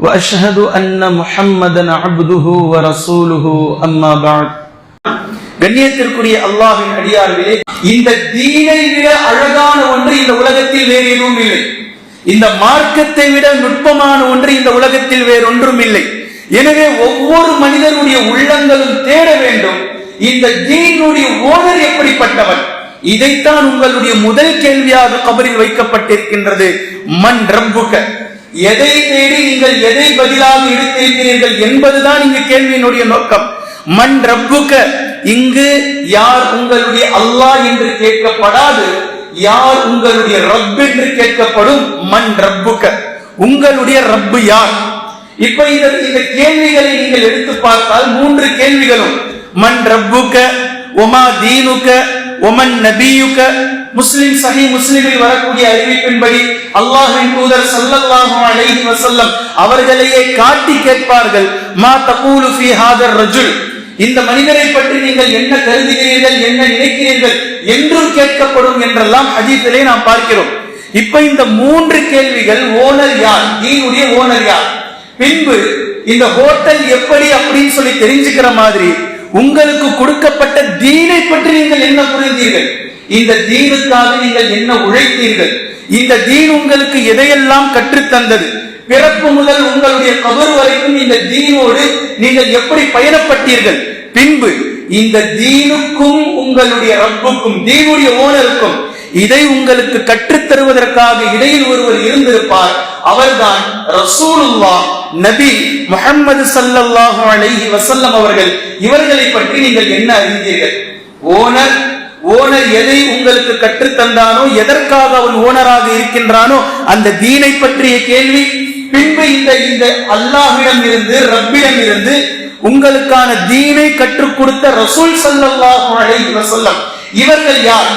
واشهد ان محمدا عبده ورسوله اما بعد கண்ணியத்திற்குரிய அல்லாஹ்வின் அடியார்களே இந்த தீனை விட அழகான ஒன்று இந்த உலகத்தில் வேறு எதுவும் இல்லை இந்த மார்க்கத்தை விட நுட்பமான ஒன்று இந்த உலகத்தில் வேறொன்றும் இல்லை எனவே ஒவ்வொரு மனிதனுடைய உள்ளங்களும் தேட வேண்டும் இந்த தீனுடைய ஓனர் எப்படிப்பட்டவன் இதைத்தான் உங்களுடைய முதல் கேள்வியாக கபரில் வைக்கப்பட்டிருக்கின்றது மண் ரப்புக எதை தேடி நீங்கள் எதை பதிலாக எடுத்திருக்கிறீர்கள் என்பதுதான் இங்கு கேள்வியினுடைய நோக்கம். மண் ரப்புக்க இங்கு யார் உங்களுடைய அல்லாஹ் என்று கேட்கப்படாது யார் உங்களுடைய ரப் என்று கேட்கப்படும் மண் ரப்புக்க உங்களுடைய ரப்பு யார்? இப்ப இந்த இந்த கேள்விகளை நீங்கள் எடுத்து பார்த்தால் மூன்று கேள்விகளும். மண் ரப்புக்க ஒமா தீனுக்க ஒமன் நபியுக்க முஸ்லிம் சஹி முஸ்லிமில் வரக்கூடிய அறிவிப்பின்படி அல்லாஹின் தூதர் ஸல்லல்லாஹு அலைஹி வசல்லம் அவர்களையே காட்டி கேட்பார்கள் மா தகூலு ஃபி ஹாதர் ரஜுல் இந்த மனிதரை பற்றி நீங்கள் என்ன கருதுகிறீர்கள் என்ன நினைக்கிறீர்கள் என்றும் கேட்கப்படும் என்றெல்லாம் ஹதீஸிலே நாம் பார்க்கிறோம். இப்ப இந்த மூன்று கேள்விகள் ஓனர் யார்? நீனுடைய ஓனர் யார்? பின்பு இந்த ஹோட்டல் எப்படி? அப்படின்னு சொல்லி தெரிஞ்சுக்கிற மாதிரி உங்களுக்கு கொடுக்கப்பட்ட தீனை பற்றி நீங்கள் என்ன புரிந்தீர்கள்? இந்த தீனுக்காக நீங்கள் என்ன உழைத்தீர்கள்? இந்த தீன் உங்களுக்கு எதையெல்லாம் கற்றுத்தந்தது? பிறப்பு முதல் உங்களுடைய கபர் வரைக்கும் இந்த தீனோடு நீங்கள் எப்படி பயணப்பட்டீர்கள்? பின்பு இந்த தீனுக்கும் உங்களுடைய ரப்புக்கும் தீனுடைய ஓனருக்கும் இதை உங்களுக்கு கற்றுத் தருவதற்காக இடையில் ஒருவர் இருந்திருப்பார். அவர்தான் ரசூலுல்லா நபி முஹம்மது ஸல்லல்லாஹு அலைஹி வசல்லம் அவர்கள் இவர்களை பற்றி நீங்கள் என்ன அறிந்தீர்கள்? ஓனர் ஓனர் எதை உங்களுக்கு கற்றுத் தந்தானோ எதற்காக அவன் ஓனராக இருக்கின்றானோ அந்த தீனை பற்றிய கேள்வி. பின்பு இந்த இந்த அல்லாஹிடம் இருந்து ரப்பிடம் இருந்து உங்களுக்கான தீனை கற்றுக் கொடுத்த ரசூல் சல்லாஹு அலைஹி வசல்லம் இவர்கள் யார்?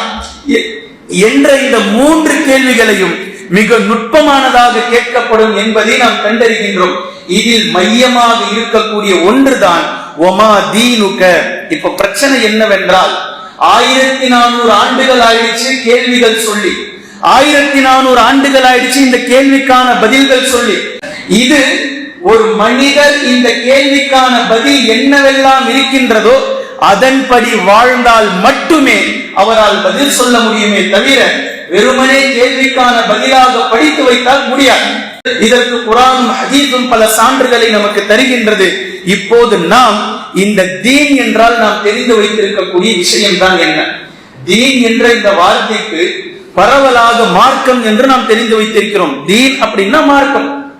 எ- என்ற இந்த மூன்று கேள்விகளையும் மிக நுட்பமானதாக கேட்கப்படும் என்பதை நாம் கண்டறிகின்றோம். இதில் மையமாக இருக்கக்கூடிய ஒன்றுதான் ஒமா தீனுக? இப்ப பிரச்சனை என்னவென்றால் ஆயிரத்தி நானூறு ஆண்டுகள் ஆயிடுச்சு கேள்விகள் சொல்லி. ஆயிரத்தி நானூறு ஆண்டுகள் ஆயிடுச்சு இந்த கேள்விக்கான பதில்கள் சொல்லி. இது ஒரு மனிதர் இந்த கேள்விக்கான பதில் என்னவெல்லாம் இருக்கின்றதோ அதன்படி வாழ்ந்தால் மட்டுமே அவரால் பதில் சொல்ல முடியுமே தவிர வெறுமனே கேள்விக்கான பதிலாக படித்து வைத்தால் முடியாது. இதற்கு குரானும் ஹதீஸும் பல சான்றுகளை நமக்கு தருகின்றது. இப்போது நாம் இந்த தீன் என்றால் நாம் தெரிந்து வைத்திருக்கக்கூடிய விஷயம் தான் என்ன? தீன் என்ற இந்த வார்த்தைக்கு பரவலாக மார்க்கம் என்று நாம் தெரிந்து வைத்திருக்கிறோம். தீன் அப்படின்னா மார்க்கம்.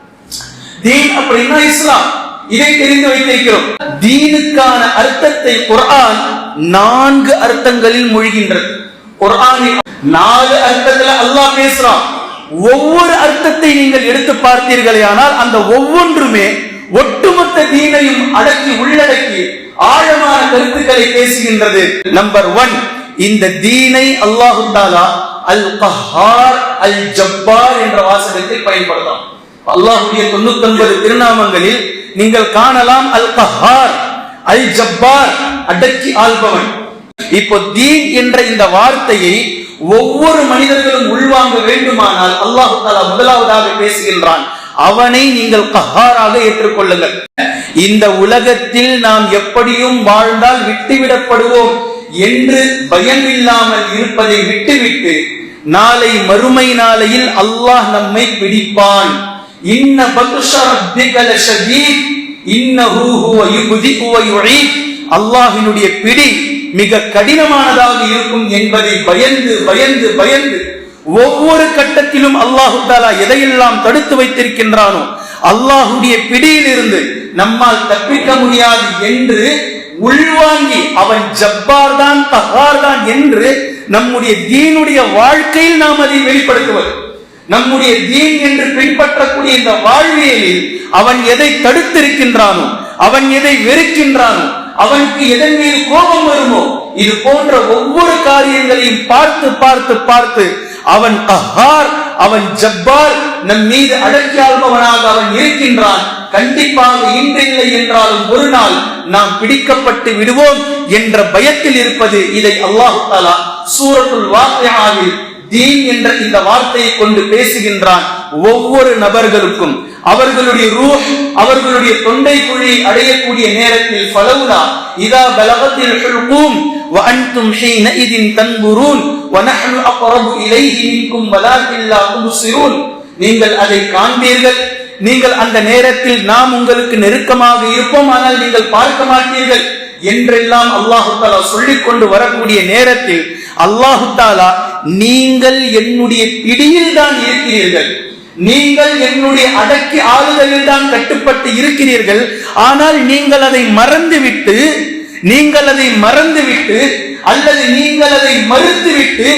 தீன் அப்படின்னா இஸ்லாம். இதை தெரிந்து வைத்திருக்கிறோம். தீனுக்கான அர்த்தத்தை குரான் நான்கு அர்த்தங்களில் மொழிகின்றது. குர்ஆனில் நாலு அர்த்தத்துல அல்லாஹ் பேசுறான். ஒவ்வொரு அர்த்தத்தை நீங்கள் எடுத்து பார்த்தீர்களே ஆனால் அந்த ஒவ்வொன்றுமே ஒட்டுமொத்த தீனையும் அடக்கி உள்ளடக்கி ஆழமான கருத்துக்களை பேசுகின்றது. நம்பர் ஒன் இந்த தீனை அல்லாஹு தாலா அல் கஹார் அல் ஜப்பார் என்ற வாசகத்தில் பயன்படுத்தலாம். அல்லாஹுடைய தொண்ணூத்தி ஒன்பது திருநாமங்களில் நீங்கள் காணலாம் அல் கஹார் அல் ஜப்பார் அடக்கி ஆள்பவன். இப்போ தீன் என்ற இந்த வார்த்தையை ஒவ்வொரு மனிதர்களும் உள்வாங்க வேண்டுமானால் அல்லாஹு தாலா முதலாவதாக பேசுகின்றான். அவனை நீங்கள் கஹாராக ஏற்றுக்கொள்ளுங்கள். இந்த உலகத்தில் நாம் எப்படியும் வாழ்ந்தால் விட்டுவிடப்படுவோம் என்று பயம் இல்லாமல் இருப்பதை விட்டுவிட்டு நாளை மறுமை நாளையில் அல்லாஹ் நம்மை பிடிப்பான். இன்ன பத்ஷ ரப்பிக பிடி மிக கடினமானதாக இருக்கும் என்பதை பயந்து பயந்து பயந்து ஒவ்வொரு கட்டத்திலும் அல்லாஹு தாலா எதையெல்லாம் தடுத்து வைத்திருக்கின்றானோ அல்லாஹுடைய பிடியிலிருந்து நம்மால் தப்பிக்க முடியாது என்று உள்வாங்கி அவன் ஜப்பார் தான் தகார் தான் என்று நம்முடைய தீனுடைய வாழ்க்கையில் நாம் அதை வெளிப்படுத்துவது. நம்முடைய தீன் என்று பின்பற்றக்கூடிய இந்த வாழ்வியலில் அவன் எதை தடுத்திருக்கின்றானோ அவன் எதை வெறுக்கின்றானோ அவனுக்கு எதன் மீது கோபம் வருமோ இது போன்ற ஒவ்வொரு காரியங்களையும் பார்த்து பார்த்து பார்த்து அவன் கஹார் அவன் ஜப்பார் நம் மீது அடக்கியாள்பவனாக அவன் இருக்கின்றான். கண்டிப்பாக இன்றில்லை என்றாலும் ஒரு நாள் நாம் பிடிக்கப்பட்டு விடுவோம் என்ற பயத்தில் இருப்பது இதை அல்லாஹு தாலா சூரத்துல் வாக்கியாவில் தீன் என்ற இந்த வார்த்தையை கொண்டு பேசுகின்றான் ஒவ்வொரு நபர்களுக்கும் அவர்களுடைய ரூஹ் அவர்களுடைய தொண்டை குழியை அடையக்கூடிய நேரத்தில் ஃபலவுலா இதா பலகத்தில் ஹுல்கூம் وأنتم حينئذ تنظرون ونحن أقرب إليه منكم ولكن لا تبصرون நீங்கள் அதை காண்பீர்கள் நீங்கள் அந்த நேரத்தில் நாம் உங்களுக்கு நெருக்கமாக இருப்போம் ஆனால் நீங்கள் பார்க்க மாட்டீர்கள் என்றெல்லாம் அல்லாஹுத்தாலா சொல்லிக் கொண்டு வரக்கூடிய நேரத்தில் அல்லாஹுத்தாலா நீங்கள் என்னுடைய பிடியில் தான் இருக்கிறீர்கள். நீங்கள் என்னுடைய அடக்கி ஆளுதலில் தான் கட்டுப்பட்டு இருக்கிறீர்கள். ஆனால் நீங்கள் அதை மறந்துவிட்டு நீங்கள் அதை மறந்துவிட்டு அல்லது நீங்கள் அதை மறுத்துவிட்டு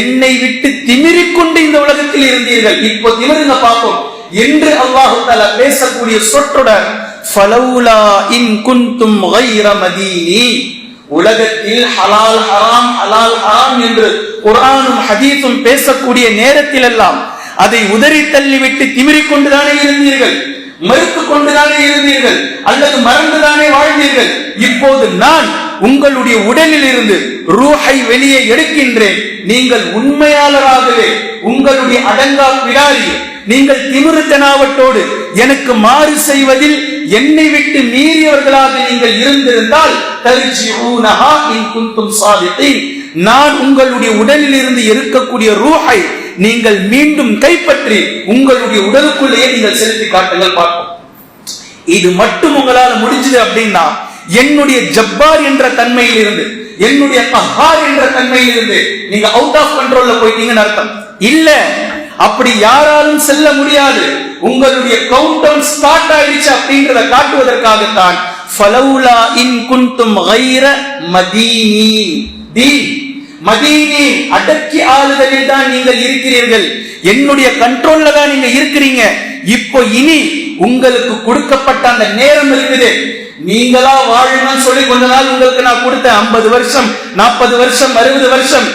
என்னை விட்டு திமிரிக்கொண்டு இந்த உலகத்தில் இருந்தீர்கள். இப்போ திமிருங்க பார்ப்போம். என்று அல்லாஹு தாலா பேசக்கூடிய சொற்றொடர் ஃபலவுலா இன் குந்தும் கைர மதீனி உலகத்தில் ஹலால் ஹராம் ஹலால் ஹராம் என்று குரானும் ஹதீஸும் பேசக்கூடிய நேரத்தில் எல்லாம் அதை உதறி தள்ளிவிட்டு திமிரிக் கொண்டுதானே இருந்தீர்கள்? மறுத்து கொண்டுதானே இருந்தீர்கள்? அல்லது மறந்துதானே வாழ்ந்தீர்கள்? இப்போது நான் உங்களுடைய உடலில் இருந்து ரூஹை வெளியே எடுக்கின்றேன். நீங்கள் உண்மையாளராகவே உங்களுடைய அடங்கா பிடாரி. நீங்கள் திமிருத்தனாவட்டோடு எனக்கு மாறு செய்வதில் என்னை விட்டு மீறியவர்களாக நீங்கள் இருந்திருந்தால் நான் உங்களுடைய உடலில் இருந்து இருக்கக்கூடிய ரூஹை நீங்கள் மீண்டும் கைப்பற்றி உங்களுடைய உடலுக்குள்ளேயே நீங்கள் செலுத்தி காட்டுங்கள் பார்ப்போம். இது மட்டும் உங்களால் முடிஞ்சது அப்படின்னா என்னுடைய ஜப்பார் என்ற தன்மையில் இருந்து என்னுடைய கஹார் என்ற தன்மையில் இருந்து நீங்க அவுட் ஆஃப் கண்ட்ரோல்ல போயிட்டீங்கன்னு அர்த்தம். இல்ல அப்படி யாராலும் செல்ல முடியாது. உங்களுடைய கவுண்ட் டவுன் ஸ்டார்ட் ஆயிடுச்சு அப்படின்றத காட்டுவதற்காகத்தான் ஃபலவுலா இன் குந்தும் கைர மதீனி தீன் மதீனி அடக்கி ஆளுதலில் தான் நீங்கள் இருக்கிறீர்கள். என்னுடைய கண்ட்ரோல்ல தான் நீங்க இருக்கிறீங்க. இப்போ இனி உங்களுக்கு கொடுக்கப்பட்ட அந்த நேரம் இருக்குது. நீங்களா வாழணும்னு சொல்லி கொஞ்ச நாள் உங்களுக்கு நான் கொடுத்தேன். ஐம்பது வருஷம் நாற்பது வருஷம் அறுபது வருஷம்.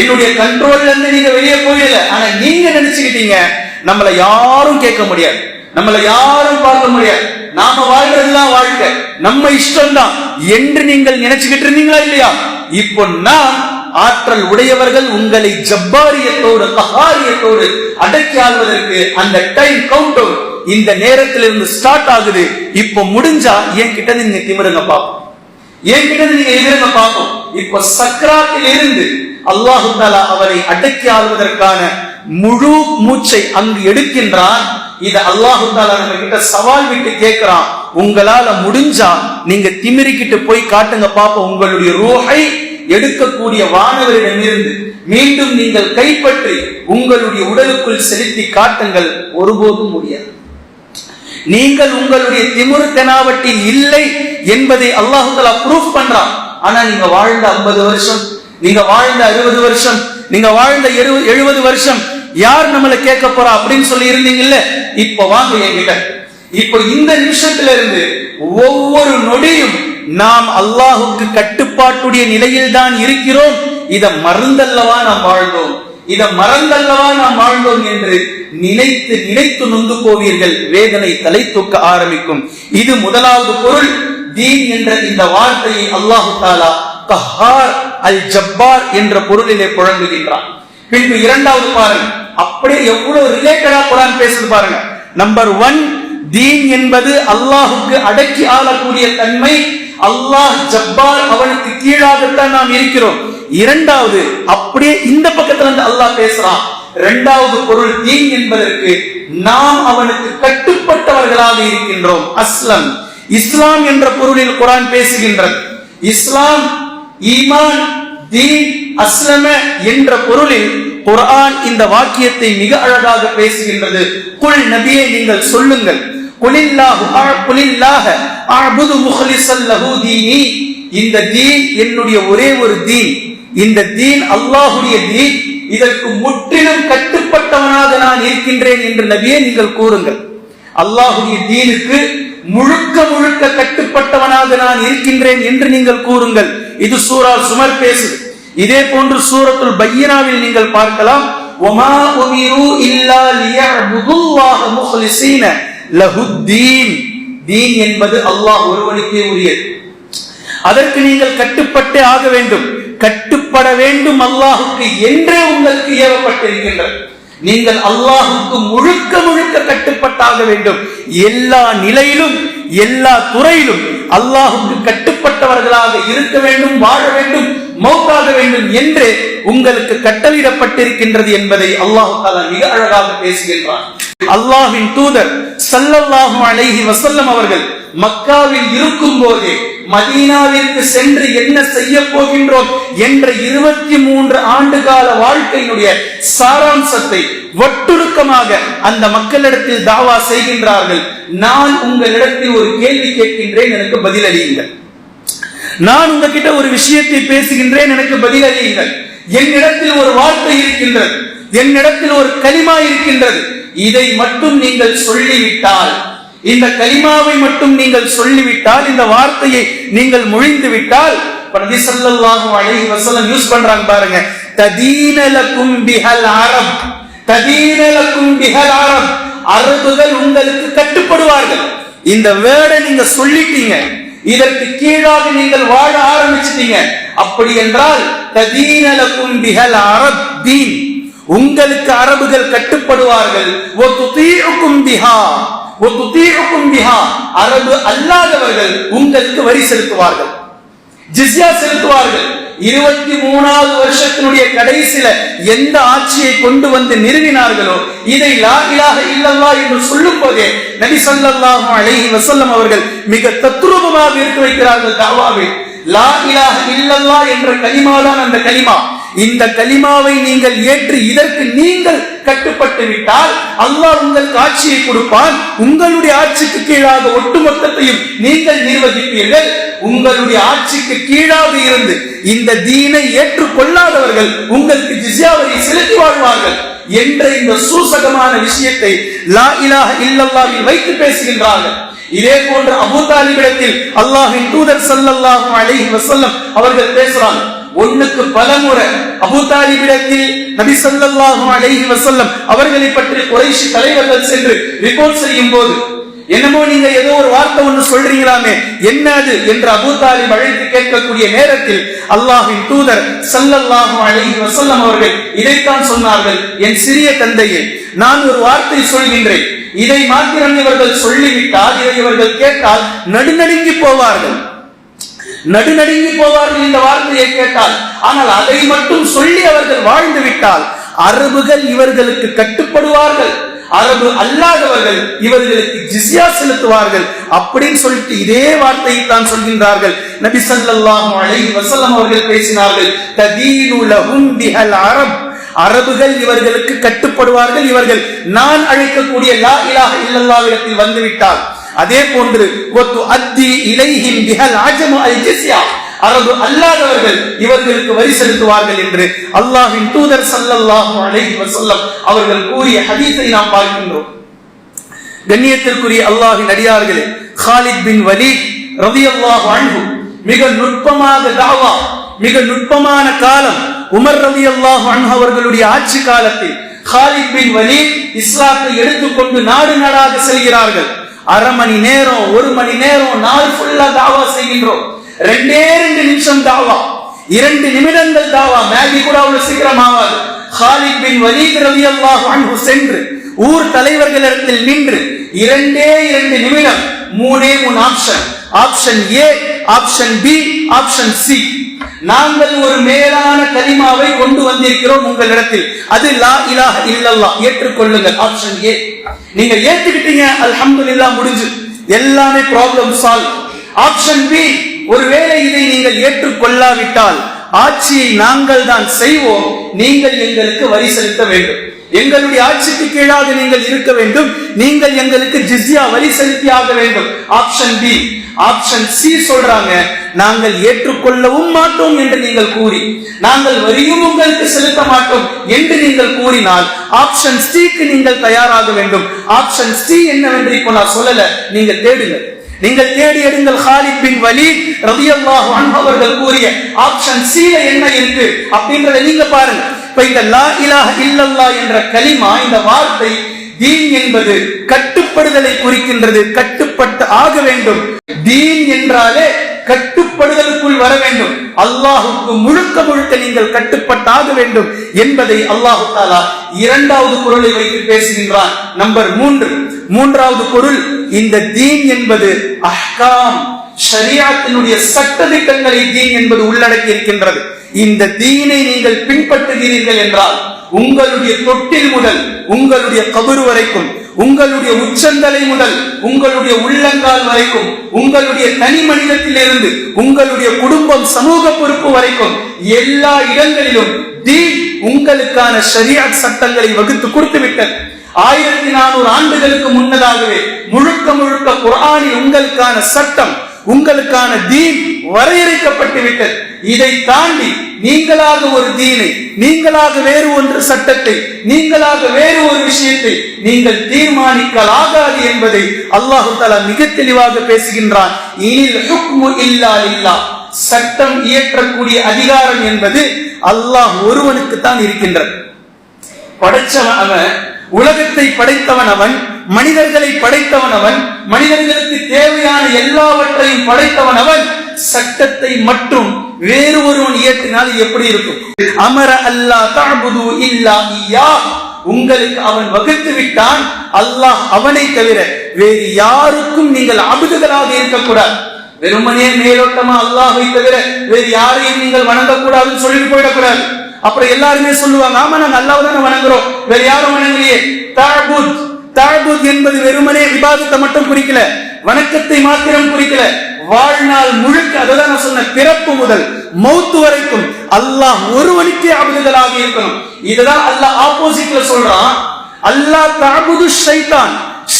என்னுடைய கண்ட்ரோல்ல இருந்து நீங்க வெளியே போயிடல ஆனா நீங்க நினைச்சுக்கிட்டீங்க நம்மள யாரும் கேட்க முடியாது. நம்மள யாரும் பார்க்க முடியாது. நாம வாழ்றதுதான் வாழ்க்கை. நம்ம இஷ்டம் தான் என்று நீங்கள் நினைச்சுக்கிட்டு இருந்தீங்களா இல்லையா? இப்போ நான் ஆற்றல் உடையவர்கள் உங்களை ஜப்பாரியத்தோடு கஹாரியத்தோடு அடக்கி ஆள்வதற்கு அந்த டைம் கவுண்ட் இந்த நேரத்தில் இருந்து ஸ்டார்ட் ஆகுது. இப்போ முடிஞ்சா என் கிட்ட நீங்க திமிருங்க பார்ப்போம் என் கிட்ட நீங்க எதிருங்க பார்ப்போம் இப்போ சக்ராத்தில் இருந்து அல்லாஹு அவரை அடக்கி ஆள்வதற்கான முழு மூச்சை அங்கு எடுக்கின்றான். இதை அல்லாஹு நம்ம கிட்ட சவால் விட்டு கேட்கிறான். உங்களால முடிஞ்சா நீங்க திமிரிக்கிட்டு போய் காட்டுங்க பாப்போம் உங்களுடைய ரூஹை எடுக்கக்கூடிய வானவரிடம் இருந்து மீண்டும் நீங்கள் கைப்பற்றி உங்களுடைய உடலுக்குள் செலுத்தி காட்டுங்கள். ஒருபோதும் முடியாது. நீங்கள் உங்களுடைய திமுரு தெனாவட்டில் இல்லை என்பதை அல்லாஹு ப்ரூஃப் பண்றான். ஆனா நீங்க வாழ்ந்த ஐம்பது வருஷம் நீங்க வாழ்ந்த அறுபது வருஷம் நீங்க வாழ்ந்த எழுபது வருஷம் யார் நம்மளை கேட்க போறா அப்படின்னு சொல்லி இருந்தீங்கல்ல? இப்ப வாங்க என்கிட்ட. இப்ப இந்த நிமிஷத்துல இருந்து ஒவ்வொரு நொடியும் நாம் அல்லாஹுக்கு கட்டுப்பாட்டுடைய நிலையில் தான் இருக்கிறோம். இத மறந்தல்லவா நாம் வாழ்ந்தோம். இத மறந்தல்லவா நாம் வாழ்ந்தோம் என்று நினைத்து நினைத்து நொந்து போவீர்கள். வேதனை தலை தூக்க ஆரம்பிக்கும். இது முதலாவது பொருள். தீன் என்ற இந்த வார்த்தையை அல்லாஹு தாலா கஹார் அல் ஜப்பார் என்ற பொருளிலே புழங்குகின்றான். பின்பு இரண்டாவது பாருங்க அப்படியே எவ்வளவு ரிலேட்டடா குரான் பேசுது பாருங்க. நம்பர் ஒன் தீன் என்பது அல்லாஹுக்கு அடக்கி ஆளக்கூடிய தன்மை. அல்லாஹ் ஜப்பார் அவனுக்கு கீழாகத்தான் நாம் இருக்கிறோம். இரண்டாவது அப்படியே இந்த பக்கத்துல இருந்து அல்லாஹ் பேசுறான். இரண்டாவது பொருள் தீன் என்பதற்கு நாம் அவனுக்கு கட்டுப்பட்டவர்களாக இருக்கின்றோம். அஸ்லம். இஸ்லாம் என்ற பொருளில் குரான் பேசுகின்றது. இஸ்லாம் ஈமான் தீன் அஸ்லம என்ற பொருளில் குர்ஆன் இந்த வாக்கியத்தை மிக அழகாக பேசுகின்றது. குல் நபியே நீங்கள் சொல்லுங்கள். குலில்லாஹு குலில்லாஹ அபுது முஹ்லிஸல் லஹு தீனி. இந்த தீன் என்னுடைய ஒரே ஒரு தீன். இந்த தீன் அல்லாஹுடைய தீன். இதற்கு முற்றிலும் கட்டுப்பட்டவனாக நான் இருக்கின்றேன் என்று நபியே நீங்கள் கூறுங்கள். அல்லாஹுடைய தீனுக்கு முழுக்க முழுக்க கட்டுப்பட்டவனாக நான் இருக்கின்றேன் என்று நீங்கள் கூறுங்கள். இது சூரா சுமர் பேசு இதே போன்று சூரத்துல் பையனாவில் நீங்கள் பார்க்கலாம். ஒமா உமிரு இல்லா லியஅபுதுல்லாஹ முஹ்லிஸீன லஹுத்தீன். தீன் என்பது அல்லாஹ் ஒருவனுக்கே உரியது. அதற்கு நீங்கள் கட்டுப்பட்டே ஆக வேண்டும். கட்டுப்பட வேண்டும் அல்லாஹுக்கு. என்றே உங்களுக்கு ஏவப்பட்டிருக்கின்றது. நீங்கள் அல்லாஹுக்கு முழுக்க முழுக்க கட்டுப்பட்டாக வேண்டும். எல்லா நிலையிலும் எல்லா துறையிலும் அல்லாஹுக்கு கட்டுப்பட்டவர்களாக இருக்க வேண்டும் வாழ வேண்டும் மௌத்தாக வேண்டும் என்று உங்களுக்கு கட்டளையிடப்பட்டிருக்கின்றது என்பதை அல்லாஹு தாலா மிக அழகாக பேசுகின்றான். அல்லாஹ்வின் தூதர் ஸல்லல்லாஹு அலைஹி வசல்லம் அவர்கள் மக்காவில் இருக்கும் போதே மதீனாவிற்கு சென்று என்ன செய்ய போகின்றோம் என்ற இருபத்தி மூன்று ஆண்டு கால வாழ்க்கையினுடைய சாராம்சத்தை ஒட்டுருக்கமாக அந்த மக்களிடத்தில் தாவா செய்கின்றார்கள். நான் உங்களிடத்தில் ஒரு கேள்வி கேட்கின்றேன் எனக்கு பதிலளியுங்கள். நான் உங்ககிட்ட ஒரு விஷயத்தை பேசுகின்றேன் எனக்கு பதிலளியுங்கள். என்னிடத்தில் ஒரு வார்த்தை இருக்கின்றது என்னிடத்தில் ஒரு கலிமா இருக்கின்றது. இதை மட்டும் நீங்கள் சொல்லிவிட்டால் இந்த கலிமாவை மட்டும் நீங்கள் சொல்லிவிட்டால் இந்த வார்த்தையை நீங்கள் மொழிந்து விட்டால் நபி ஸல்லல்லாஹு அலைஹி வஸல்லம் யூஸ் பண்றாங்க பாருங்க. ததீனலக்கும் பிஹல் அரப். ததீனலக்கும் பிஹல் அரப். அரபுகள் உங்களுக்கு கட்டுப்படுவார்கள். இந்த வேர்டை நீங்க சொல்லிட்டீங்க. இதற்கு கீழாக நீங்கள் வாழ ஆரம்பிச்சிட்டீங்க. அப்படி என்றால் ததீனலக்கும் பிஹல் அரப் தீன். உங்களுக்கு அரபுகள் கட்டுப்படுவார்கள். ஒத்துதீஉக்கும் பிஹா ஒத்துதீஉக்கும் பிஹா. அரபு அல்லாதவர்கள் உங்களுக்கு வரி செலுத்துவார்கள். ஜிஸ்யா செலுத்துவார்கள். இருபத்தி மூணாவது வருஷத்தினுடைய கடைசியில எந்த ஆட்சியை கொண்டு வந்து நிறுவினார்களோ இதை லா இல்லல்லா என்று சொல்லும் போதே நபி சொல்லாஹும் அழகி வசல்லம் அவர்கள் மிக தத்ரூபமாக இருக்க வைக்கிறார்கள் தாவாவில் லா இலாஹ இல்லல்லா என்ற கலிமா தான் அந்த கலிமா இந்த கலிமாவை நீங்கள் ஏற்று இதற்கு நீங்கள் கட்டுப்பட்டு விட்டால் அல்லாஹ் உங்களுக்கு ஆட்சியை கொடுப்பான். உங்களுடைய ஆட்சிக்கு கீழாக ஒட்டுமொத்தத்தையும் நீங்கள் நிர்வகிப்பீர்கள். உங்களுடைய ஆட்சிக்கு கீழாக இருந்து இந்த தீனை ஏற்றுக்கொள்ளாதவர்கள் உங்களுக்கு ஜிஸ்யாவை செலுத்தி வாழ்வார்கள் என்ற இந்த சூசகமான விஷயத்தை லா இலாஹ இல்லல்லாவில் வைத்து பேசுகின்றார்கள். இதே போன்ற அபூ தாலிபிடத்தில் அல்லாஹின் தூதர் ஸல்லல்லாஹு அலைஹி வசல்லம் அவர்கள் பேசுறாங்க ஒண்ணுக்கு பல முறை அபூ தாலிபிடத்தில் நபி ஸல்லல்லாஹு அலைஹி வசல்லம் அவர்களை பற்றி குறைஷி தலைவர்கள் சென்று ரிப்போர்ட் செய்யும் போது என்னமோ நீங்க ஏதோ ஒரு வார்த்தை ஒண்ணு சொல்றீங்களாமே என்ன அது என்று அபூ தாலிப் அழைத்து கேட்கக்கூடிய நேரத்தில் அல்லாஹின் தூதர் ஸல்லல்லாஹு அலைஹி வசல்லம் அவர்கள் இதைத்தான் சொன்னார்கள். என் சிறிய தந்தையே நான் ஒரு வார்த்தை சொல்கின்றேன். இதை மாத்திரம் இவர்கள் சொல்லிவிட்டால் இதை இவர்கள் கேட்டால் நடுநடுங்கி போவார்கள். நடுநடுங்கி போவார்கள் இந்த வார்த்தையை கேட்டால். ஆனால் அதை மட்டும் சொல்லி அவர்கள் வாழ்ந்து விட்டால் அரபுகள் இவர்களுக்கு கட்டுப்படுவார்கள். அரபு அல்லாதவர்கள் இவர்களுக்கு ஜிஸ்யா செலுத்துவார்கள். அப்படின்னு சொல்லிட்டு இதே வார்த்தையை தான் சொல்கின்றார்கள். நபி ஸல்லல்லாஹு அலை வஸல்லம் அவர்கள் பேசினார்கள் ததீனு லஹும் பிஹல் அரப். அரபுகள் இவர்களுக்கு கட்டுப்படுவார்கள். இவர்கள் நான் அழைக்கக்கூடிய லா இலாக இல்லல்லாஹ்விடத்தில் வந்து அதே போன்று ஒத்து அத்தி இலைஹிம் பிஹல் அஜமு அல் ஜிஸ்யா அரபு அல்லாதவர்கள் இவர்களுக்கு வரி செலுத்துவார்கள் என்று அல்லாஹின் தூதர் ஸல்லல்லாஹு அலைஹி வஸல்லம் அவர்கள் கூறிய ஹதீஸை நாம் பார்க்கின்றோம். கண்ணியத்திற்குரிய அல்லாஹின் அடியார்களே காலித் பின் வலீத் ரலியல்லாஹு அன்ஹு மிக நுட்பமாக தாவா மிக நுட்பமான காலம் உமர் ரவி அல்லாஹ் அவர்களுடைய ஆட்சி காலத்தில் காலித் பின் வலீத் இஸ்லாத்தை எடுத்துக்கொண்டு நாடு நாடாக செல்கிறார்கள். அரை மணி நேரம் ஒரு மணி நேரம் நாள் ஃபுல்லா தாவா செய்கின்றோம். ரெண்டே ரெண்டு நிமிஷம் தாவா. இரண்டு நிமிடங்கள் தாவா. மேகி கூட அவ்வளவு சீக்கிரம் ஆகாது ஹாலித் பின் வலீத் ரலியல்லாஹு அன்ஹு சென்று ஊர் தலைவர்களிடத்தில் நின்று இரண்டே இரண்டு நிமிடம் மூணே மூணு option option A option B option C நாங்கள் ஒரு மேலான கலிமாவை கொண்டு வந்திருக்கிறோம் உங்களிடத்தில். அது லா இலாஹ இல்லல்லா ஏற்றுக்கொள்ளுங்கள். ஆப்ஷன் ஏ நீங்க ஏத்துக்கிட்டீங்க. அல்ஹம்துலில்லாஹ் முடிஞ்சு. எல்லாமே ப்ராப்ளம் சால்வ் ஆப்ஷன் பி ஒருவேளை இதை நீங்கள் ஏற்றுக்கொள்ளாவிட்டால் ஆட்சியை நாங்கள் தான் செய்வோம். நீங்கள் எங்களுக்கு வரி செலுத்த வேண்டும். எங்களுடைய ஆட்சிக்கு கீழாக நீங்கள் இருக்க வேண்டும். நீங்கள் எங்களுக்கு ஜிஸ்யா வரி செலுத்தியாக வேண்டும். ஆப்ஷன் பி ஆப்ஷன் சி சொல்றாங்க. நாங்கள் ஏற்றுக்கொள்ளவும் மாட்டோம் என்று நீங்கள் கூறி நாங்கள் வரியும் உங்களுக்கு செலுத்த மாட்டோம் என்று நீங்கள் கூறினால் ஆப்ஷன் சிக்கு நீங்கள் தயாராக வேண்டும். ஆப்ஷன் சி என்னவென்று இப்போ நான் சொல்லல. நீங்க தேடுங்கள். நீங்கள் தேடி எடுங்கள் ஹாலித் பின் வலீத் ரலியல்லாஹு அன்ஹு அவர்கள் கூறிய ஆப்ஷன் சி என்ன இருக்கு அப்படின்றத நீங்க பாருங்க இந்த லா இலாஹ என்ற கலிமா இந்த வார்த்தை தீன் என்பது கட்டுப்படுதலை குறிக்கின்றது கட்டுப்பட்டு ஆக வேண்டும். தீன் என்றாலே கட்டுப்படுதலுக்குள் வர வேண்டும். அல்லாஹுக்கு முழுக்க முழுக்க நீங்கள் கட்டுப்பட்டாக வேண்டும் என்பதை அல்லாஹு தாலா இரண்டாவது பொருளை வைத்து பேசுகின்றான். நம்பர் மூன்று. மூன்றாவது பொருள் இந்த தீன் என்பது அஹ்காம் ஷரியாத்தினுடைய சட்ட திட்டங்களை தீன் என்பது உள்ளடக்கி இருக்கின்றது இந்த தீனை நீங்கள் பின்பற்றுகிறீர்கள் என்றால் உங்களுடைய தொட்டில் முதல் உங்களுடைய கபரு வரைக்கும் உங்களுடைய உச்சந்தலை முதல் உங்களுடைய உள்ளங்கால் வரைக்கும் உங்களுடைய தனி மனிதத்திலிருந்து உங்களுடைய குடும்பம் சமூக பொறுப்பு வரைக்கும் எல்லா இடங்களிலும் தீ உங்களுக்கான ஷரியாத் சட்டங்களை வகுத்து கொடுத்து விட்டது ஆயிரத்தி நானூறு ஆண்டுகளுக்கு முன்னதாகவே முழுக்க முழுக்க குரானில் உங்களுக்கான சட்டம் உங்களுக்கான தீன் வரையறுக்கப்பட்டு விட்டது இதை தாண்டி நீங்களாக ஒரு தீனை நீங்களாக வேறு ஒன்று சட்டத்தை நீங்களாக வேறு ஒரு விஷயத்தை நீங்கள் தீர்மானிக்கலாகாது என்பதை அல்லாஹு தலா மிக தெளிவாக பேசுகின்றான். இல்லா சட்டம் இயற்றக்கூடிய அதிகாரம் என்பது அல்லாஹ் ஒருவனுக்கு தான் இருக்கின்றது. படைச்சவன் அவன் உலகத்தை படைத்தவன் அவன் மனிதர்களை படைத்தவன் அவன் மனிதர்களுக்கு தேவையான எல்லாவற்றையும் படைத்தவன் அவன் சட்டத்தை மட்டும் வேறு ஒருவன் இயற்றினால் எப்படி இருக்கும்? அமர அல்லா தஅபுது இல்லா இய்யா உங்களுக்கு அவன் வகுத்து விட்டான் அல்லாஹ் அவனை தவிர வேறு யாருக்கும் நீங்கள் அபுதுகளாக இருக்கக்கூடாது. வெறுமனே மேலோட்டமா அல்லாஹை தவிர வேறு யாரையும் நீங்கள் வணங்கக்கூடாதுன்னு சொல்லிட்டு போயிடக்கூடாது. அப்புறம் எல்லாருமே சொல்லுவாங்க ஆமா நாங்க அல்லாஹ் தானே வணங்குறோம். வேற யாரும் வணங்கலையே. தாபுத் தாபுத் என்பது வெறுமனே விவாதத்தை மட்டும் குறிக்கல வணக்கத்தை மாத்திரம் குறிக்கல. வாழ்நாள் முழுக்க அதுதான் நான் சொன்ன பிறப்பு முதல் மௌத்து வரைக்கும் அல்லாஹ் ஒருவனுக்கே அபுதுகளாக இருக்கணும். இதுதான் அல்லாஹ் ஆப்போசிட்ல சொல்றான் அல்லாஹ் தாபுது ஷைத்தான்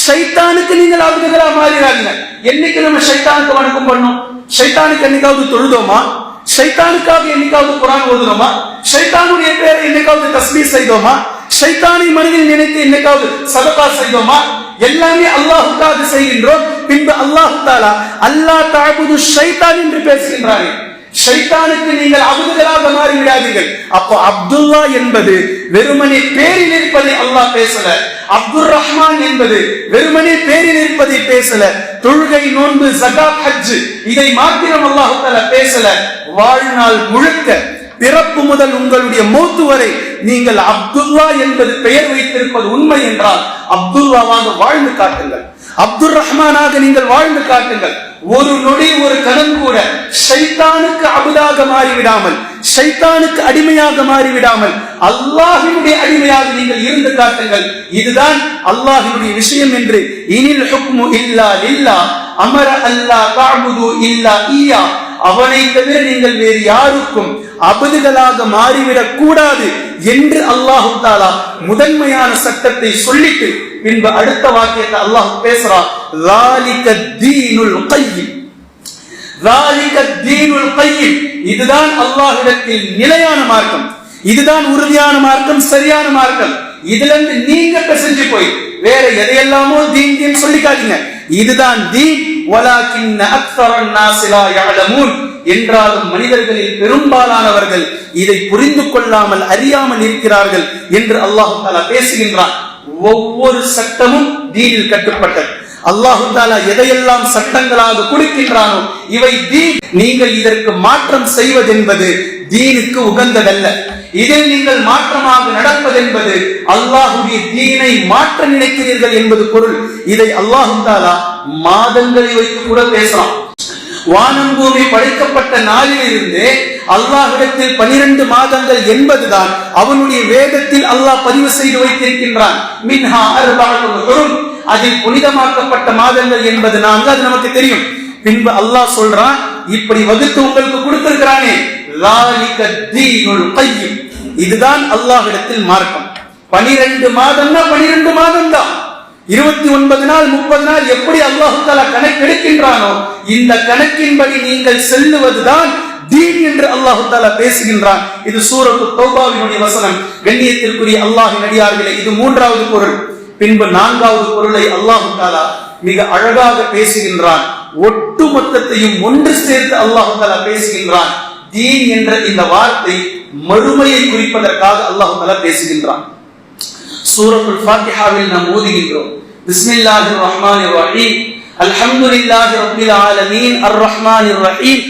ஷைத்தானுக்கு நீங்கள் அபுதுகளா மாறிடாதீங்க. என்னைக்கு நம்ம ஷைத்தானுக்கு வணக்கம் பண்ணோம்? ஷைத்தானுக்கு என்னைக்காவது தொழுதோமா? ஷைத்தானுக்காக என்னைக்காவது குரான் ஓதுனோமா ஷைத்தானுடைய பேரை என்னைக்காவது தஸ்மீர் செய்தோமா? சைத்தானை மனதில் நினைத்து என்னைக்காவது சதகா செய்தோமா? எல்லாமே அல்லாஹுக்காக செய்கின்றோம். பின்பு அல்லாஹு தாலா அல்லாஹ் தாபுது ஷைத்தான் என்று பேசுகின்றார்கள் ஷைத்தானுக்கு நீங்கள் அபுதுகளாக மாறி விடாதீர்கள் அப்போ அப்துல்லா என்பது வெறுமனே பேரில் இருப்பதை அல்லாஹ் பேசல. அப்துல் ரஹ்மான் என்பது வெறுமனே பேரில் இருப்பதை பேசல. தொழுகை நோன்பு ஜகாத் ஹஜ் இதை மாத்திரம் அல்லாஹு பேசல. வாழ்நாள் முழுக்க பிறப்பு முதல் உங்களுடைய மூத்து வரை நீங்கள் அப்துல்லா என்பது பெயர் வைத்திருப்பது உண்மை என்றால் அப்துல்லாவாக வாழ்ந்து காட்டுங்கள். அப்துல் ரஹ்மானாக நீங்கள் வாழ்ந்து காட்டுங்கள். ஒரு நொடி ஒரு கணம் கூட சைத்தானுக்கு அபுதாக மாறிவிடாமல் சைத்தானுக்கு அடிமையாக மாறிவிடாமல் அல்லாஹினுடைய அடிமையாக நீங்கள் இருந்து காட்டுங்கள். இதுதான் அல்லாஹினுடைய விஷயம் என்று இனில் ஹுக்மு இல்லா இல்லா அமர அல்லா தாபுது இல்லா ஈயா அவனை தவிர நீங்கள் வேறு யாருக்கும் அபதுகளாக மாறிவிடக் கூடாது என்று அல்லாஹு தாலா முதன்மையான சட்டத்தை சொல்லிட்டு பின்பு அடுத்த வாக்கியத்தை அல்லாஹ் பேசுறா இதுதான் அல்லாஹிடத்தில் நிலையான மார்க்கம். இதுதான் உறுதியான மார்க்கம் சரியான மார்க்கம். இதுல இருந்து நீங்க பிசைஞ்சு போய் வேற எதையெல்லாமோ தீன் தீன் சொல்லிக்காதீங்க. இதுதான் தீன். வலாக்கின் என்றாலும் மனிதர்களில் பெரும்பாலானவர்கள் இதை புரிந்து கொள்ளாமல் அறியாமல் இருக்கிறார்கள் என்று அல்லாஹு பேசுகின்றான். ஒவ்வொரு சட்டமும் தீனில் கட்டுப்பட்டது. அல்லாஹு தாலா எதையெல்லாம் சட்டங்களாக கொடுக்கின்றானோ இவை தீன். நீங்கள் இதற்கு மாற்றம் செய்வதென்பது தீனுக்கு உகந்ததல்ல. இதில் நீங்கள் மாற்றமாக நடப்பதென்பது அல்லாஹுடைய தீனை மாற்ற நினைக்கிறீர்கள் என்பது பொருள். இதை அல்லாஹு தாலா மாதங்களை வைத்து கூட பேசலாம். வானம் பூமி படைக்கப்பட்ட நாளிலிருந்து அல்லாஹிடத்தில் பனிரெண்டு மாதங்கள் என்பதுதான் அவனுடைய வேதத்தில் அல்லாஹ் பதிவு செய்து வைத்திருக்கின்றான். மின்ஹா அர்பஅத்துல் அதில் புனிதமாக்கப்பட்ட மாதங்கள் என்பது நான்கு அது நமக்கு தெரியும். பின்பு அல்லாஹ் சொல்றான் இப்படி வகுத்து உங்களுக்கு கொடுத்திருக்கிறானே லாலிக இதுதான் அல்லாஹிடத்தில் மார்க்கம். பனிரெண்டு மாதம்னா பனிரெண்டு மாதம் தான் இருபத்தி ஒன்பது நாள் முப்பது நாள் எப்படி அல்லாஹு தாலா கணக்கெடுக்கின்றானோ இந்த கணக்கின்படி நீங்கள் செல்லுவதுதான் தீன் என்று அல்லாஹு தாலா பேசுகின்றான். இது சூரத்து தௌபாவினுடைய வசனம். கண்ணியத்திற்குரிய அல்லாஹின் அடியார்களே இது மூன்றாவது பொருள். பின்பு நான்காவது பொருளை அல்லாஹு தாலா மிக அழகாக பேசுகின்றான். ஒட்டு மொத்தத்தையும் ஒன்று சேர்த்து அல்லாஹு தஆலா பேசுகின்றான். தீன் என்ற இந்த வார்த்தை மறுமையை குறிப்பதற்காக அல்லாஹு தஆலா பேசுகின்றான். சூரத்துல் ஃபாத்திஹாவில் நாம் ஓதுகின்றோம். பிஸ்மில்லாஹிர் ரஹ்மானிர் ரஹீம் அல்ஹம்துலில்லாஹி ரப்பில் ஆலமீன். அர் ரஹ்மானிர் ரஹீம்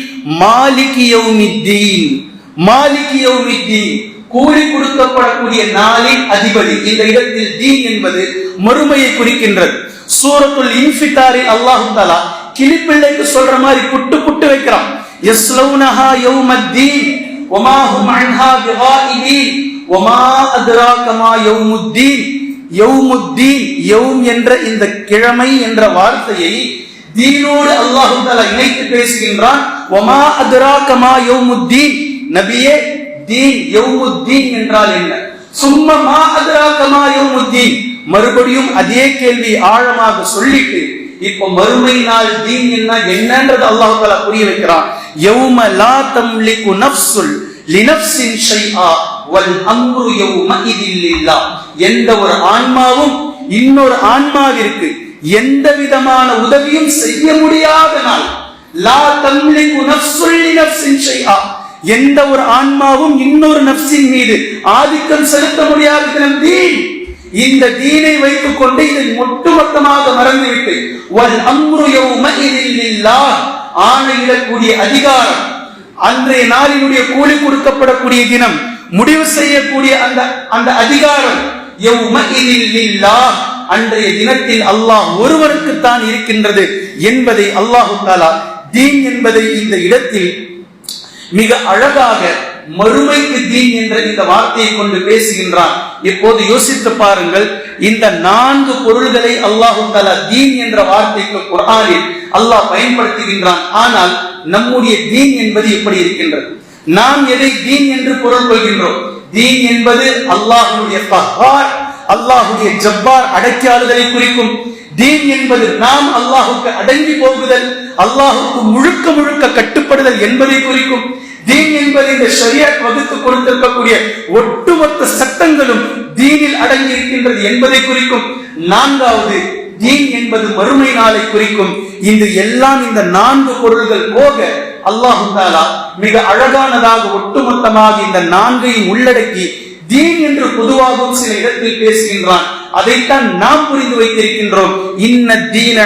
மாலிகி யௌமித்தீன். மாலிகி யௌமித்தீன். கூலி கொடுக்கப்படக்கூடிய நாளின் அதிபதி. இந்த இடத்தில் தீன் என்பது மறுமையை குறிக்கின்றது. சூரத்துல் இன்ஃபிதாரில் அல்லாஹு தாலா கிளிப்பிள்ளைக்கு சொல்ற மாதிரி புட்டு புட்டு வைக்கிறான். யஸ்லௌனஹா யௌமத்தீன் வமா ஹும் அன்ஹா பிகாயிபீன் வமா அத்ராக யௌமுத்தீன். யௌமுத்தீன் யௌம் என்ற இந்த கிழமை என்ற வார்த்தையை தீனோடு அல்லாஹு தஆலா இணைத்து பேசுகின்றான். வமா அத்ராக யௌமுத்தீன். நபியே தீன் யௌமுத்தீன் என்றால் என்ன? சும்மா மா அத்ராக மா யௌமுத்தீன். மறுபடியும் அதே கேள்வி ஆழமாக சொல்லிட்டு இப்போ மறுமை நாள் தீன் என்ன என்னன்றது அல்லாஹ் தஆலா புரிய வைக்கிறான். யௌம லா தம்லிகு நஃப்சுல் லினஃப்சின் ஷைஆ வல் அம்ரு யௌமஇதில் லில்லாஹ் எந்த ஒரு ஆன்மாவும் இன்னொரு ஆன்மாவிற்கு எந்த விதமான உதவியும் செய்ய முடியாத நாள். லா தம்லிகு நஃப்சுல் லினஃப்சின் ஷைஆ. எந்த ஒரு ஆன்மாவும் இன்னொரு நஃப்சின் மீது ஆதிக்கம் செலுத்த முடியாத தினம் தீன். இந்த தீனை வைத்துக் கொண்டு இதை ஒட்டுமொத்தமாக மறந்துவிட்டு வல் அம்ரு ஆணையிடக்கூடிய அதிகாரம் அன்றைய நாளினுடைய கூலி கொடுக்கப்படக்கூடிய தினம் முடிவு செய்யக்கூடிய அந்த அந்த அதிகாரம் அன்றைய தினத்தில் அல்லாஹ் ஒருவருக்குத்தான் இருக்கின்றது என்பதை அல்லாஹு தாலா தீன் என்பதை இந்த இடத்தில் மிக அழகாக மறுமைக்கு தீன் என்ற இந்த வார்த்தையை கொண்டு பேசுகின்றான். இப்போது யோசித்து பாருங்கள் இந்த நான்கு பொருள்களை அல்லாஹு தலா தீன் என்ற வார்த்தைக்கு குரானில் அல்லாஹ் பயன்படுத்துகின்றான். ஆனால் நம்முடைய தீன் என்பது எப்படி இருக்கின்றது? நாம் எதை தீன் என்று பொருள் கொள்கின்றோம்? தீன் என்பது அல்லாஹுடைய கஹார் அல்லாஹுடைய ஜப்பார் அடக்கியாளுதலை குறிக்கும் தீன் என்பது நாம் அல்லாஹுக்கு அடங்கி போகுதல் அல்லாஹுக்கு முழுக்க முழுக்க கட்டுப்படுதல் என்பதை குறிக்கும் தீன் என்பது இந்த ஷரியத் வகுத்து கொடுத்திருக்கக்கூடிய ஒட்டுமொத்த சட்டங்களும் தீனில் அடங்கி இருக்கின்றது என்பதை குறிக்கும். நான்காவது தீன் என்பது மறுமை நாளை குறிக்கும். இந்த எல்லாம் இந்த நான்கு பொருள்கள் போக அல்லாஹு மிக அழகானதாக ஒட்டுமொத்தமாக இந்த நான்கையும் உள்ளடக்கி தீன் என்று பொதுவாகவும் சில இடத்தில் பேசுகின்றான். அதைத்தான் நாம் புரிந்து வைத்திருக்கின்றோம். இன்ன தீன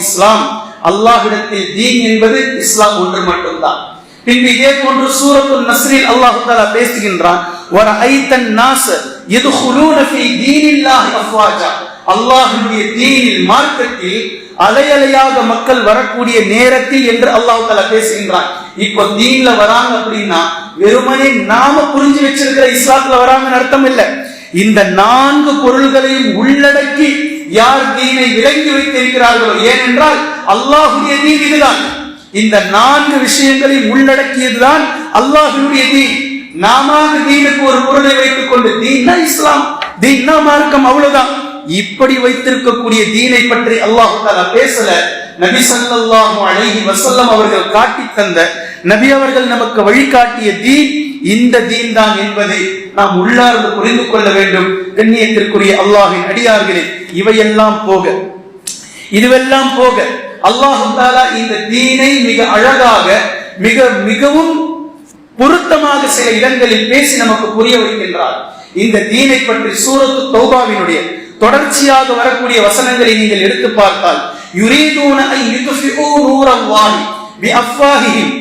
இஸ்லாம். அல்லாஹிடத்தில் தீன் என்பது இஸ்லாம் ஒன்று மட்டும்தான். பின்பு இதே போன்று சூரத்துல் நஸ்ரில் அல்லாஹு தாலா பேசுகின்றான். ஒரு ஐத்தன் நாஸ் யதுகுலூன ஃபீ தீனில்லாஹி அஃவாஜா அல்லாஹ்வுடைய தீனில் மார்க்கத்தில் அலையலையாக மக்கள் வரக்கூடிய நேரத்தில் என்று அல்லாஹு தாலா பேசுகின்றான். இப்போ தீன்ல வராங்க அப்படின்னா வெறுமனே நாம புரிஞ்சு வச்சிருக்கிற இஸ்லாத்துல வராங்கன்னு அர்த்தம் இல்லை. இந்த நான்கு பொருள்களையும் உள்ளடக்கி யார் தீனை விளங்கி வைத்திருக்கிறார்களோ ஏனென்றால் அல்லாஹுடைய தீன் இதுதான். இந்த நான்கு விஷயங்களையும் உள்ளடக்கியதுதான் அல்லாஹுடைய தீன். நாம தீனுக்கு ஒரு பொருளை வைத்துக் கொண்டு தீன்னா இஸ்லாம் தீன்னா மார்க்கம் அவ்வளவுதான். இப்படி வைத்திருக்கக்கூடிய தீனை பற்றி அல்லாஹு பேசல. நபி சல்லாஹு அலைஹி வசல்லம் அவர்கள் காட்டி தந்த நபி அவர்கள் நமக்கு வழிகாட்டிய தீன் இந்த தீன் தான் என்பதை நாம் உள்ளார்ந்து புரிந்து கொள்ள வேண்டும். கண்ணியத்திற்குரிய அல்லாஹின் அடியார்களே இவையெல்லாம் போக இதுவெல்லாம் போக அல்லாஹு தாலா இந்த தீனை மிக அழகாக மிக மிகவும் பொருத்தமாக சில இடங்களில் பேசி நமக்கு புரிய வைக்கின்றார். இந்த தீனை பற்றி சூரத்து தௌபாவினுடைய தொடர்ச்சியாக வரக்கூடிய வசனங்களை நீங்கள் எடுத்து பார்த்தால் யுரீதூன ஐ யுத்ஃபிஊ நூரல்லாஹி பிஅஃவாஹிஹிம்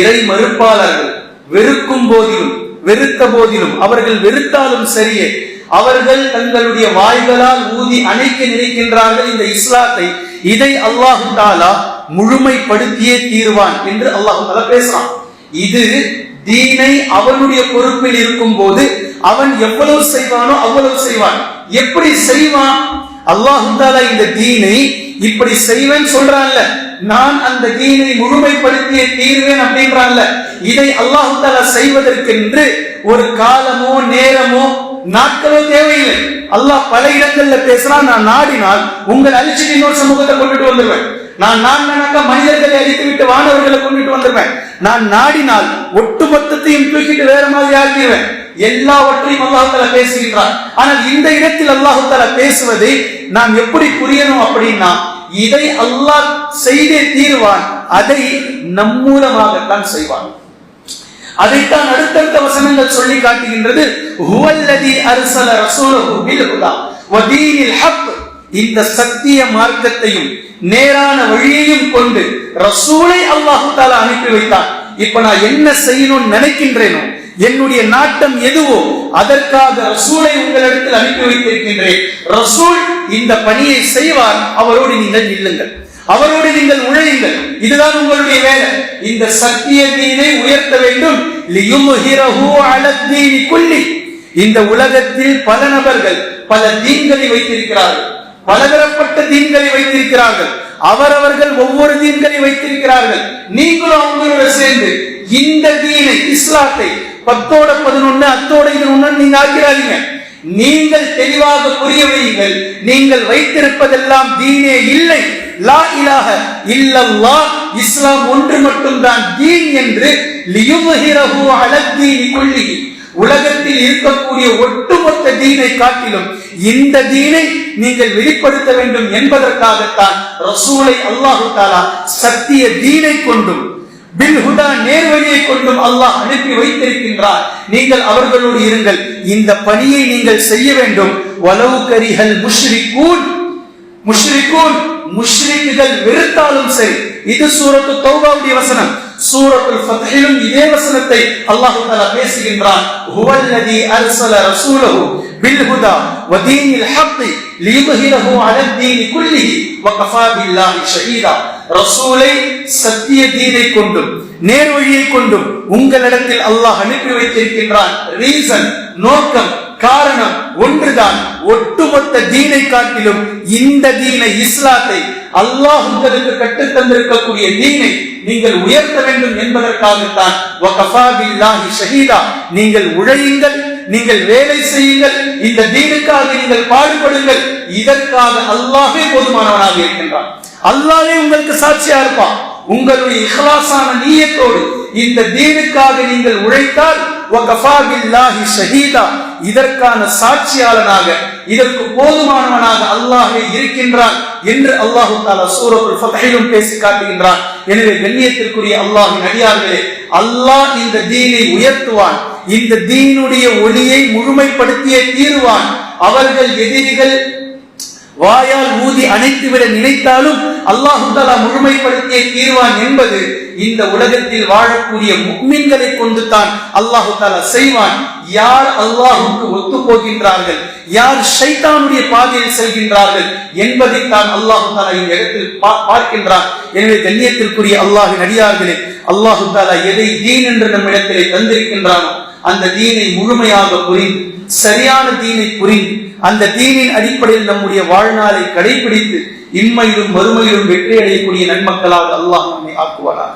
இறை மறுப்பாளர்கள் வெறுக்கும் போதிலும் வெறுத்த போதிலும் அவர்கள் வெறுத்தாலும் சரியே அவர்கள் தங்களுடைய வாய்களால் ஊதி அணைக்க நினைக்கின்றார்கள் இந்த இஸ்லாத்தை. இதை அல்லாஹு தாலா முழுமைப்படுத்தியே தீர்வான் என்று அல்லாஹு தாலா பேசுறான். இது தீனை அவனுடைய பொறுப்பில் இருக்கும் போது அவன் எவ்வளவு செய்வானோ அவ்வளவு செய்வான். எப்படி செய்வான்? அல்லாஹு தாலா இந்த தீனை இப்படி செய்வேன் சொல்றான்ல. நான் அந்த தீனை முழுமைப்படுத்திய தீர்வேன் அப்படின்றான்ல. இதை அல்லாஹு செய்வதற்கென்று ஒரு காலமோ நேரமோ நாட்களோ தேவையில்லை. அல்லாஹ் பல இடங்கள்ல பேசுறான் நான் நாடினால் உங்கள் அழிச்சிட்டு இன்னொரு சமூகத்தை கொண்டுட்டு வந்துடுவேன் நான் நான் நினைக்க மனிதர்களை அழித்து விட்டு வானவர்களை கொண்டுட்டு வந்துடுவேன் நான் நாடினால் ஒட்டுமொத்தத்தையும் தூக்கிட்டு வேற மாதிரி ஆக்கிடுவேன். எல்லாவற்றையும் அல்லாஹால பேசுகின்றார் பேசுகின்றான். ஆனால் இந்த இடத்தில் அல்லாஹால பேசுவதை நாம் எப்படி புரியணும் அப்படின்னா இதை அல்லாஹ் செய்தே தீருவான் அதை நம் மூலமாகத்தான் செய்வான். அதைத்தான் அடுத்தடுத்த வசனங்கள் சொல்லி காட்டுகின்றது ஹுவல்லதி அர்சல ரசூலஹு பில் ஹுதா வ ஹக் இந்த சத்திய மார்க்கத்தையும் நேரான வழியையும் கொண்டு ரசூலை அல்லாஹு தாலா அனுப்பி வைத்தான். இப்ப நான் என்ன செய்யணும்னு நினைக்கின்றேனோ என்னுடைய நாட்டம் எதுவோ அதற்காக ரசூலை உங்களிடத்தில் அனுப்பி வைத்திருக்கின்றேன். ரசூல் இந்த பணியை செய்வார். அவரோடு நீங்கள் நில்லுங்கள். அவரோடு நீங்கள் உழையுங்கள் இதுதான் உங்களுடைய வேலை. இந்த சத்திய தீனை உயர்த்த வேண்டும். இந்த உலகத்தில் பல நபர்கள் பல தீன்களை வைத்திருக்கிறார்கள். பலதரப்பட்ட தீன்களை வைத்திருக்கிறார்கள். அவரவர்கள் ஒவ்வொரு தீன்களை வைத்திருக்கிறார்கள். நீங்களும் அவங்களோட சேர்ந்து இந்த தீனை இஸ்லாத்தை பத்தோட பதினொன்னு அத்தோட இது ஒண்ணு நீங்க ஆக்கிறாதீங்க நீங்கள் தெளிவாக புரிய வையுங்கள். நீங்கள் வைத்திருப்பதெல்லாம் தீனே இல்லை. லா இலாஹ இல்லல்லாஹ். இஸ்லாம் ஒன்று மட்டும்தான் தீன் என்று லியும்ஹிரஹு அலத்தீனி உலகத்தில் இருக்கக்கூடிய ஒட்டுமொத்த தீனை காட்டிலும் இந்த தீனை நீங்கள் வெளிப்படுத்த வேண்டும் என்பதற்காகத்தான் ரசூலை அல்லாஹு தாலா சத்திய தீனை கொண்டும் பில் ஹுதா நேர்வழியை கொண்டும் அல்லாஹ் அனுப்பி வைத்திருக்கின்றார். நீங்கள் அவர்களோடு இருங்கள். இந்த பணியை நீங்கள் செய்ய வேண்டும். வலவு கரிகள் முஷ்ரிகூன். முஷ்ரிகூன் முஷ்ரிக்குகள் வெறுத்தாலும் சரி. இது சூரத்து தௌபாவுடைய வசனம். சூரத்துல் ஃபத்ஹிலும் இதே வசனத்தை அல்லாஹ் தஆலா பேசுகின்றான். ஹுவல்லதி அர்ஸல ரசூலஹு பில் ஹுதா வ தீனில் ஹக் லியுத்ஹிரஹு அலா தீனி குல்லிஹி வ கஃபா பில்லாஹி ஷஹீதா ரசூலை சத்திய தீனை கொண்டும் நேர்வழியை கொண்டும் உங்களிடத்தில் அல்லாஹ் அனுப்பி வைத்திருக்கின்றான். ரீசன் நோக்கம் காரணம் ஒன்றுதான். ஒட்டுமொத்த தீனை காட்டிலும் இந்த தீனை இஸ்லாத்தை அல்லாஹ் உங்களுக்கு கற்றுத் தந்திருக்கக்கூடிய தீனை நீங்கள் உயர்த்த வேண்டும் என்பதற்காகத்தான். ஷஹீதா. நீங்கள் உழையுங்கள் நீங்கள் வேலை செய்யுங்கள் இந்த தீனுக்காக நீங்கள் பாடுபடுங்கள். இதற்காக அல்லாஹே போதுமானவனாக இருக்கின்றான். அல்லாஹே உங்களுக்கு சாட்சியா இருப்பான். உங்களுடைய இஹ்லாசான நீயத்தோடு இந்த தீனுக்காக நீங்கள் உழைத்தால் ஷஹீதா. இதற்கான சாட்சியாளனாக இதற்கு போதுமானவனாக அல்லாஹே இருக்கின்றான். என்று அல்லாஹு தாலா சூரத்துல் ஃபத்ஹிலும் பேசி காட்டுகின்றான் எனவே கண்ணியத்திற்குரிய அல்லாஹின் அடியார்களே அல்லாஹ் இந்த தீனை உயர்த்துவான் இந்த தீனுடைய ஒளியை முழுமைப்படுத்தியே தீருவான். அவர்கள் எதிரிகள் வாயால் ஊதி அணைத்துவிட நினைத்தாலும் அல்லாஹு தாலா முழுமைப்படுத்திய தீர்வான் என்பது இந்த உலகத்தில் வாழக்கூடிய முக்மின்களை கொண்டு தான் அல்லாஹு தாலா செய்வான். யார் அல்லாஹுக்கு ஒத்து போகின்றார்கள் யார் ஷைத்தானுடைய பாதையில் செல்கின்றார்கள் என்பதைத்தான் அல்லாஹு தாலா இந்த இடத்தில் பா- பார்க்கின்றான். எனவே கண்ணியத்திற்குரிய அல்லாஹு நடிகார்களே அல்லாஹு தாலா எதை தீன் என்று நம்மிடத்திலே தந்திருக்கின்றானோ அந்த தீனை முழுமையாக புரிந்து சரியான தீனை புரிந்து அந்த தீனின் அடிப்படையில் நம்முடைய வாழ்நாளை கடைபிடித்து இன்மையிலும் மறுமையிலும் வெற்றி அடையக்கூடிய நன்மக்களாக அல்லாஹ் நம்மை ஆக்குவானார்